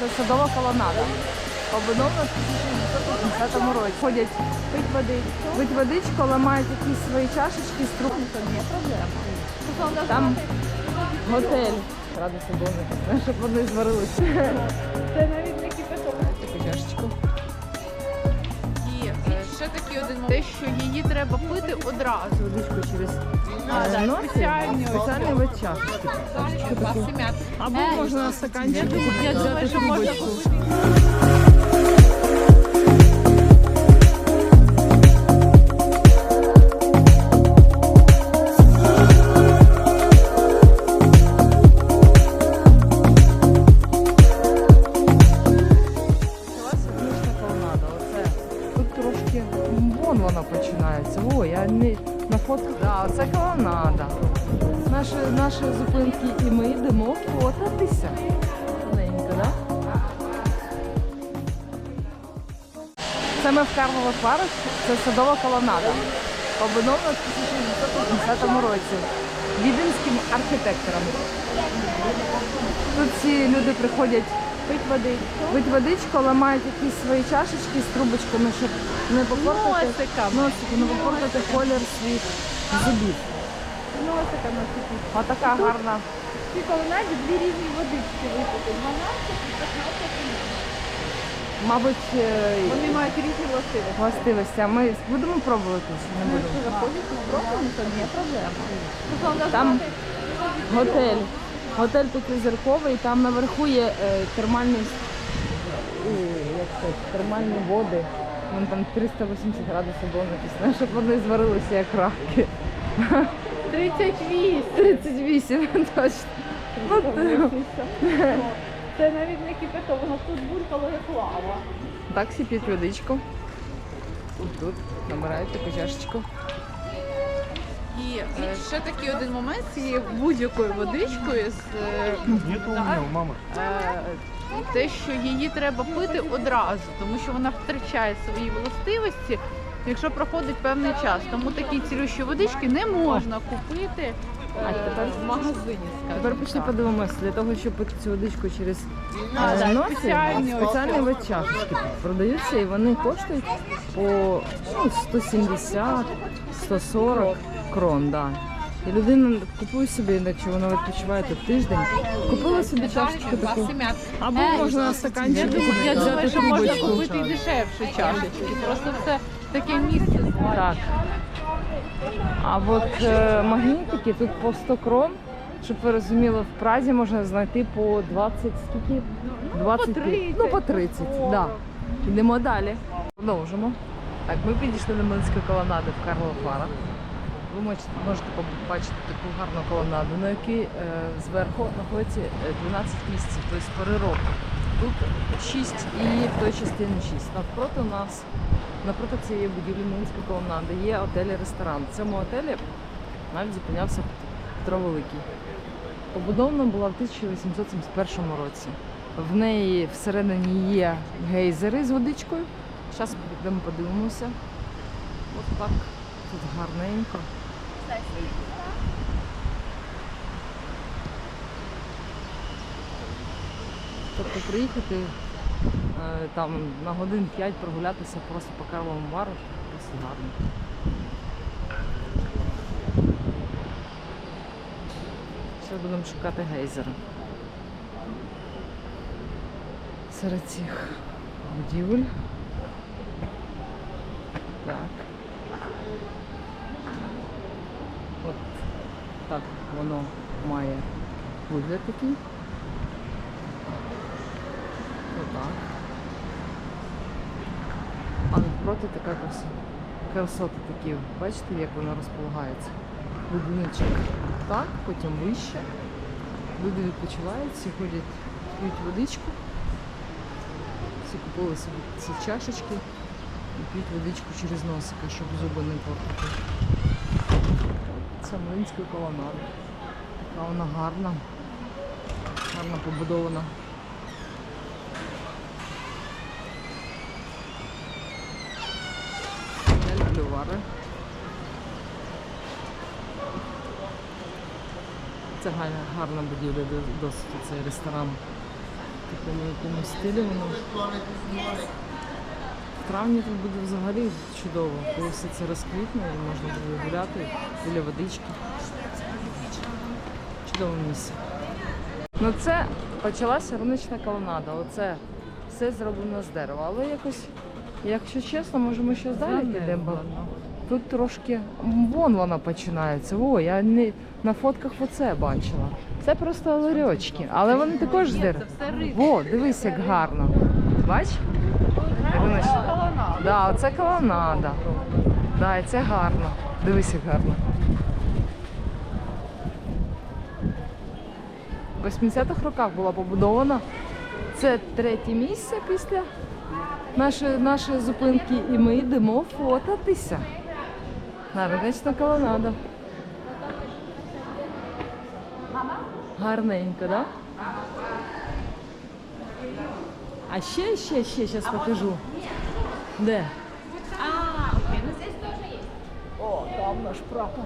Це садова колонада. Побудована в 1980 році. Ходять пить водичку. Пить водичку, ламають якісь свої чашечки з труб. Це не проблема. Там готель. Ради собою, щоб вони зварилися. Це навіть ще такий один момент, те, що її треба пити одразу. Водичку через А, е, да, носи. спеціальні ось. Спеціальні вид чашечки. Чашечку таку. Або можна на стаканчик Я думаю, що можна купити. Не на фотках. Да, оце колонада. Наші, наші зупинки і ми йдемо фотатися. Тоненько, да? Це ми в Карлових Варах, це садова колонада. Побудована в 1980 році віденським архітектором. Тут ці люди приходять пить водичку. Пить водичку, ламають якісь свої чашечки з трубочками, щоб не попортати Носиками. носики, не попортати колір своїх зубів. Носика носити. Отака гарна. В цій колонаді дві різні водички випити. 12 і 15 мл. Мабуть, е, Вони мають різні властивості. властивості. А ми будемо пробувати чи не будемо? Заходять, спробуємо, це не проблема. Там готель. Готель п'ятизірковий, там наверху є е, термальні, е, як це, термальні води. Вон там 380 градусів було написано, щоб вони зварилися як раки. 38. 38, точно. Ну, Це навіть не кипяток, воно тут булькало як лава. Так всі п'ють водичку. Тут, тут набирають таку чашечку. І е, ще такий один момент з цією будь-якою водичкою з е, Нету у мамы. е, те, що її треба пити одразу, тому що вона втрачає свої властивості, якщо проходить певний час. Тому такі цілющі водички не можна купити е, тепер- в магазині. скажімо Тепер почне так. подивимося, для того, щоб пити цю водичку через А, е, носи, спеціальні ось. спеціальні чашечки продаються і вони коштують по ну, 170, 140 крон. Да. І людина купує собі, якщо вона відпочиває тут тиждень, купила собі чашечку таку. Або можна на стаканчик Я думаю, я думаю, що можна купити і дешевше чашечки. Просто це таке місце. Так. А от е, магнітики тут по 100 крон, щоб ви розуміли, в Празі можна знайти по 20 скільки? 20, по 30. Ну, по 30, О. да. Йдемо далі. Продовжимо. Так, ми підійшли до Минської колонади в Карлових Варах. Ви можете, побачити таку гарну колонаду, на якій е, зверху знаходиться е, 12 місяців, тобто пори року. Тут 6 і в той частині 6. Навпроти у нас, напроти цієї будівлі Минської колонади є готель і ресторан. В цьому готелі навіть зупинявся Петро Великий. Побудована була в 1871 році. В неї всередині є гейзери з водичкою. Зараз підемо подивимося. От так тут гарненько. Тобто приїхати е, там на годин 5 прогулятися просто по Карловому Вару, просто гарно. Зараз будемо шукати гейзери. Серед цих будівель. Так. От так воно має вигляд такий. Отак. А навпроти така. Красота такі. Бачите, як воно розполагається? Будиночок так, потім вище. Люди відпочивають, всі ходять, п'ють водичку. Всі купили собі ці чашечки і п'ють водичку через носика, щоб зуби не портити. Це Млинська колонада. Така вона гарна, гарно побудована. Я люблю вари. Це гарна, гарна будівля, до- досить цей ресторан. такому якомусь стилі воно. В травні тут буде взагалі чудово, коли все це розквітне і можна буде гуляти біля водички. Чудове місце. Ну це почалася рунична колонада. Оце все зроблено з дерева. Але якось, якщо чесно, може ми ще далі підемо. Тут трошки вон вона починається. О, я не на фотках оце бачила. Це просто ларьочки, але вони також з дерева. О, дивись, як гарно. Бач? Колонада. Да, оце колонада. Да, і це гарно. Дивись, як гарно. В 80-х роках була побудована. Це третє місце після нашої, нашої зупинки, і ми йдемо фотатися. На риночна колонада. Гарненько, так? Да? А ще, ще, ще, зараз покажу. Де? А, окей, ну здесь тоже есть. О, там наш прапор.